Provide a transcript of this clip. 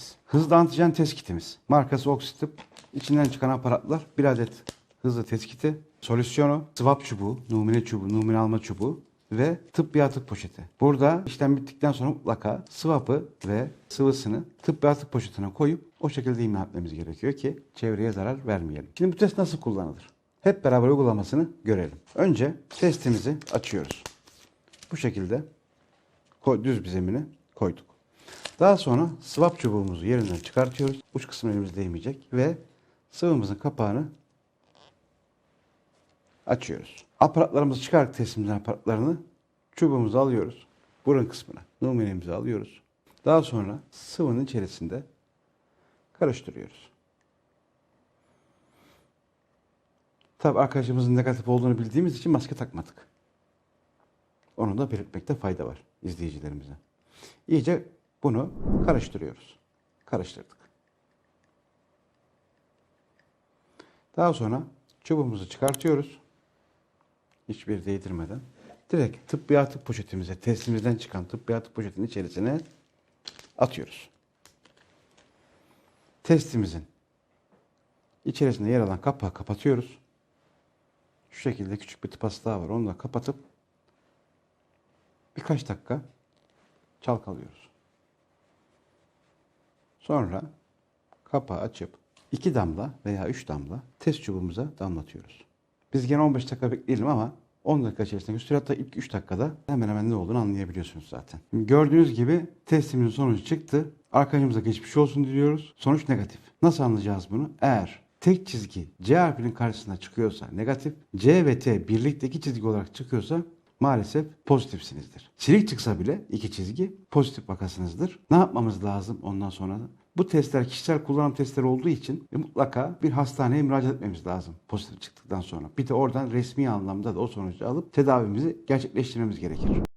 kitimiz. Hızlı antijen test kitimiz. Markası Oxitip. İçinden çıkan aparatlar bir adet hızlı test kiti, solüsyonu, swap çubuğu, numune çubuğu, numune alma çubuğu ve tıbbi atık poşeti. Burada işlem bittikten sonra mutlaka swap'ı ve sıvısını tıbbi atık poşetine koyup o şekilde imha etmemiz gerekiyor ki çevreye zarar vermeyelim. Şimdi bu test nasıl kullanılır? Hep beraber uygulamasını görelim. Önce testimizi açıyoruz. Bu şekilde düz bir zemine koyduk. Daha sonra swap çubuğumuzu yerinden çıkartıyoruz. Uç kısmı elimiz değmeyecek ve sıvımızın kapağını açıyoruz. Aparatlarımızı çıkardık testimizden aparatlarını çubuğumuzu alıyoruz. Burun kısmına numunemizi alıyoruz. Daha sonra sıvının içerisinde karıştırıyoruz. Tabi arkadaşımızın negatif olduğunu bildiğimiz için maske takmadık. Onu da belirtmekte fayda var izleyicilerimize. İyice bunu karıştırıyoruz. Karıştırdık. Daha sonra çubuğumuzu çıkartıyoruz. Hiçbir değdirmeden. Direkt tıbbi atık poşetimize, testimizden çıkan tıbbi atık poşetin içerisine atıyoruz. Testimizin içerisinde yer alan kapağı kapatıyoruz. Şu şekilde küçük bir tıpası daha var. Onu da kapatıp birkaç dakika çalkalıyoruz. Sonra kapağı açıp iki damla veya üç damla test çubuğumuza damlatıyoruz. Biz gene 15 dakika bekleyelim ama 10 dakika içerisinde gösteriyor. Hatta ilk 3 dakikada hemen hemen ne olduğunu anlayabiliyorsunuz zaten. Gördüğünüz gibi testimizin sonucu çıktı. Arkadaşımıza geçmiş olsun diliyoruz. Sonuç negatif. Nasıl anlayacağız bunu? Eğer tek çizgi C harfinin karşısına çıkıyorsa negatif, C ve T birlikteki çizgi olarak çıkıyorsa maalesef pozitifsinizdir. Silik çıksa bile iki çizgi pozitif vakasınızdır. Ne yapmamız lazım ondan sonra? Bu testler kişisel kullanım testleri olduğu için e, mutlaka bir hastaneye müracaat etmemiz lazım pozitif çıktıktan sonra. Bir de oradan resmi anlamda da o sonucu alıp tedavimizi gerçekleştirmemiz gerekir.